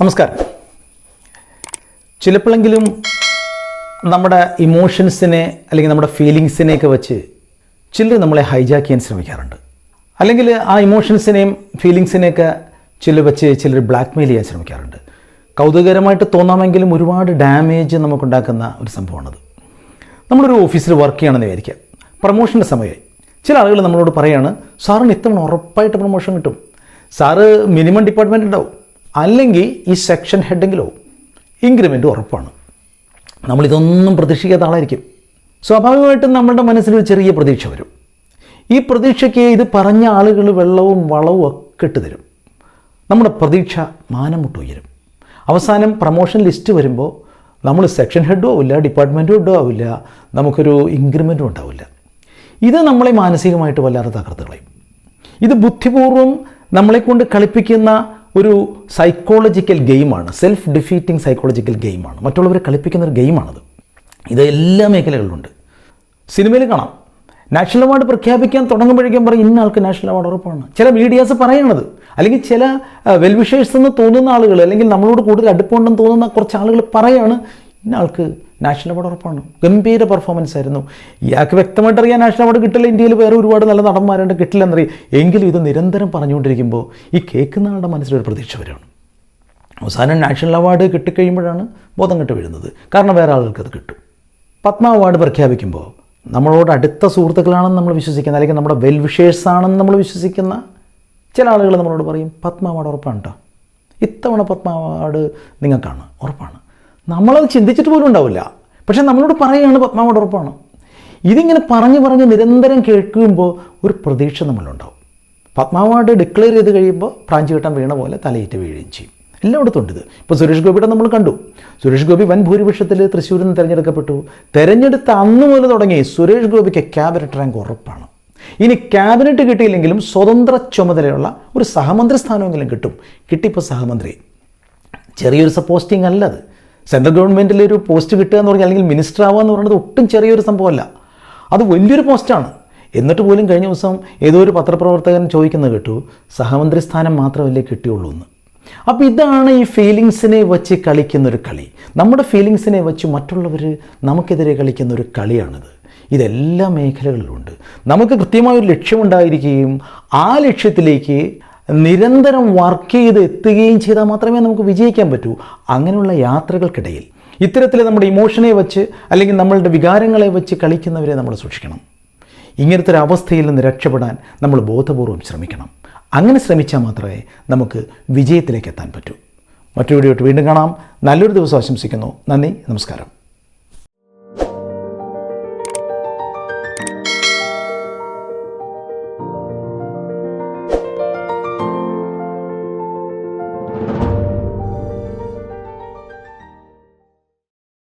നമസ്കാരം. ചിലപ്പോഴെങ്കിലും നമ്മുടെ ഇമോഷൻസിനെ അല്ലെങ്കിൽ നമ്മുടെ ഫീലിങ്സിനെയൊക്കെ വെച്ച് ചിലർ നമ്മളെ ഹൈജാക്ക് ചെയ്യാൻ ശ്രമിക്കാറുണ്ട്. അല്ലെങ്കിൽ ആ ഇമോഷൻസിനെയും ഫീലിങ്സിനെയൊക്കെ ചിലർ വെച്ച് ചിലർ ബ്ലാക്ക്മെയിൽ ചെയ്യാൻ ശ്രമിക്കാറുണ്ട്. കൗതുകകരമായിട്ട് തോന്നാമെങ്കിലും ഒരുപാട് ഡാമേജ് നമുക്കുണ്ടാക്കുന്ന ഒരു സംഭവമാണത്. നമ്മളൊരു ഓഫീസിൽ വർക്ക് ചെയ്യണമെന്ന് വിചാരിക്കുക. പ്രൊമോഷന്റെ സമയമായി. ചില ആളുകൾ നമ്മളോട് പറയാണ് സാറിന് ഇത്തവണ ഉറപ്പായിട്ട് പ്രൊമോഷൻ കിട്ടും. സാറ് മിനിമം ഡിപ്പാർട്ട്മെന്റ് ഉണ്ടാവും. അല്ലെങ്കിൽ ഈ സെക്ഷൻ ഹെഡെങ്കിലോ ഇൻക്രിമെന്റ് ഉറപ്പാണ്. നമ്മളിതൊന്നും പ്രതീക്ഷിക്കാത്ത ആളായിരിക്കും. സ്വാഭാവികമായിട്ടും നമ്മുടെ മനസ്സിലൊരു ചെറിയ പ്രതീക്ഷ വരും. ഈ പ്രതീക്ഷയ്ക്ക് ഇത് പറഞ്ഞ ആളുകൾ വെള്ളവും വളവും ഒക്കെ ഇട്ട് തരും. നമ്മുടെ പ്രതീക്ഷ മാനം മുട്ട് ഉയരും. അവസാനം പ്രൊമോഷൻ ലിസ്റ്റ് വരുമ്പോൾ നമ്മൾ സെക്ഷൻ ഹെഡും ആവില്ല ഡിപ്പാർട്ട്മെന്റും ഹെഡും ആവില്ല നമുക്കൊരു ഇൻക്രിമെന്റും ഉണ്ടാവില്ല. ഇത് നമ്മളെ മാനസികമായിട്ട് വല്ലാതെ തകർത്ത് കളയും. ഇത് ബുദ്ധിപൂർവം നമ്മളെക്കൊണ്ട് കളിപ്പിക്കുന്ന ഒരു സൈക്കോളജിക്കൽ ഗെയിമാണ് സെൽഫ് ഡിഫീറ്റിംഗ് സൈക്കോളജിക്കൽ ഗെയിമാണ് മറ്റുള്ളവരെ കളിപ്പിക്കുന്ന ഒരു ഗെയിമാണത് ഇത് എല്ലാ മേഖലകളിലുണ്ട്. സിനിമയിൽ കാണാം. നാഷണൽ അവാർഡ് പ്രഖ്യാപിക്കാൻ തുടങ്ങുമ്പോഴേക്കും പറയും ഇന്ന ആൾക്ക് നാഷണൽ അവാർഡ് ഉറപ്പാണ്. ചില മീഡിയാസ് പറയണത്. അല്ലെങ്കിൽ ചില വെൽവിഷേഴ്സ് എന്ന് തോന്നുന്ന ആളുകൾ അല്ലെങ്കിൽ നമ്മളോട് കൂടുതൽ അടുപ്പമുണ്ടെന്ന് തോന്നുന്ന കുറച്ച് ആളുകൾ പറയാണ് ഇന്ന ആൾക്ക് നാഷണൽ അവാർഡ് ഉറപ്പാണ്. ഗംഭീര പെർഫോമൻസ് ആയിരുന്നു. ഇയാൾക്ക് വ്യക്തമായിട്ട് അറിയാൻ നാഷണൽ അവാർഡ് കിട്ടില്ല ഇന്ത്യയിൽ വേറെ ഒരുപാട് നല്ല നടന്മാരുണ്ട് കിട്ടില്ലെന്നറിയാം എങ്കിലും ഇത് നിരന്തരം പറഞ്ഞുകൊണ്ടിരിക്കുമ്പോൾ ഈ കേൾക്കുന്ന ആളുടെ മനസ്സിലൊരു പ്രതീക്ഷ വരികയാണ്. അവസാനം നാഷണൽ അവാർഡ് കിട്ടിക്കഴിയുമ്പോഴാണ് ബോധം കെട്ട് വീഴുന്നത്. കാരണം വേറെ ആളുകൾക്ക് അത് കിട്ടും. പത്മ അവാർഡ് പ്രഖ്യാപിക്കുമ്പോൾ നമ്മളോട് അടുത്ത സുഹൃത്തുക്കളാണെന്ന് നമ്മൾ വിശ്വസിക്കുന്ന അല്ലെങ്കിൽ നമ്മുടെ വെൽ ആണെന്ന് നമ്മൾ വിശ്വസിക്കുന്ന ചില ആളുകൾ നമ്മളോട് പറയും പത്മ അവാർഡ് ഉറപ്പാണ് കേട്ടോ ഇത്തവണ പത്മ അവാർഡ് നിങ്ങൾക്കാണ് ഉറപ്പാണ്. നമ്മളത് ചിന്തിച്ചിട്ട് പോലും ഉണ്ടാവില്ല. പക്ഷെ നമ്മളോട് പറയുകയാണ് പത്മാവോട് ഉറപ്പാണ്. ഇതിങ്ങനെ പറഞ്ഞ് പറഞ്ഞ് നിരന്തരം കേൾക്കുമ്പോൾ ഒരു പ്രതീക്ഷ നമ്മളുണ്ടാവും പത്മാവാർഡ് ഡിക്ലെയർ ചെയ്ത് കഴിയുമ്പോൾ പ്രാഞ്ചി കിട്ടാൻ വീണ പോലെ തലയിട്ട് വീഴുകയും ചെയ്യും. എല്ലായിടത്തും ഉണ്ട് ഇത്. ഇപ്പോൾ സുരേഷ് ഗോപിയുടെ നമ്മൾ കണ്ടു. സുരേഷ് ഗോപി വൻ ഭൂരിപക്ഷത്തിൽ തൃശ്ശൂരിൽ നിന്ന് തിരഞ്ഞെടുക്കപ്പെട്ടു. തിരഞ്ഞെടുത്ത അന്ന് മുതൽ തുടങ്ങി സുരേഷ് ഗോപിക്ക് ക്യാബിനറ്റ് റാങ്ക് ഉറപ്പാണ്. ഇനി ക്യാബിനറ്റ് കിട്ടിയില്ലെങ്കിലും സ്വതന്ത്ര ചുമതലയുള്ള ഒരു സഹമന്ത്രി സ്ഥാനമെങ്കിലും കിട്ടും. കിട്ടിയപ്പോൾ സഹമന്ത്രി. ചെറിയൊരു പോസ്റ്റിംഗ് അല്ല അത്. സെൻട്രൽ ഗവൺമെന്റിൽ ഒരു പോസ്റ്റ് കിട്ടുക എന്ന് പറഞ്ഞാൽ അല്ലെങ്കിൽ മിനിസ്റ്റർ ആവുക എന്ന് പറയുന്നത് ഒട്ടും ചെറിയൊരു സംഭവമല്ല. അത് വലിയൊരു പോസ്റ്റാണ്. എന്നിട്ട് പോലും കഴിഞ്ഞ ദിവസം ഏതോ ഒരു പത്രപ്രവർത്തകൻ ചോദിക്കുന്നത് കേട്ടു സഹമന്ത്രി സ്ഥാനം മാത്രമല്ലേ കിട്ടിയുള്ളൂ എന്ന്. അപ്പോൾ ഇതാണ് ഈ ഫീലിങ്സിനെ വച്ച് കളിക്കുന്നൊരു കളി. നമ്മുടെ ഫീലിങ്സിനെ വച്ച് മറ്റുള്ളവർ നമുക്കെതിരെ കളിക്കുന്ന ഒരു കളിയാണിത്. ഇതെല്ലാ മേഖലകളിലുണ്ട്. നമുക്ക് കൃത്യമായൊരു ലക്ഷ്യമുണ്ടായിരിക്കുകയും ആ ലക്ഷ്യത്തിലേക്ക് നിരന്തരം വർക്ക് ചെയ്ത് എത്തുകയും ചെയ്താൽ മാത്രമേ നമുക്ക് വിജയിക്കാൻ പറ്റൂ. അങ്ങനെയുള്ള യാത്രകൾക്കിടയിൽ ഇത്തരത്തിൽ നമ്മുടെ ഇമോഷനെ വെച്ച് അല്ലെങ്കിൽ നമ്മളുടെ വികാരങ്ങളെ വെച്ച് കളിക്കുന്നവരെ നമ്മൾ സൂക്ഷിക്കണം. ഇങ്ങനത്തെ ഒരു അവസ്ഥയിൽ നിന്ന് രക്ഷപ്പെടാൻ നമ്മൾ ബോധപൂർവം ശ്രമിക്കണം. അങ്ങനെ ശ്രമിച്ചാൽ മാത്രമേ നമുക്ക് വിജയത്തിലേക്ക് എത്താൻ പറ്റൂ. മറ്റൊരു വീഡിയോ വീണ്ടും കാണാം. നല്ലൊരു ദിവസം ആശംസിക്കുന്നു. നന്ദി. നമസ്കാരം.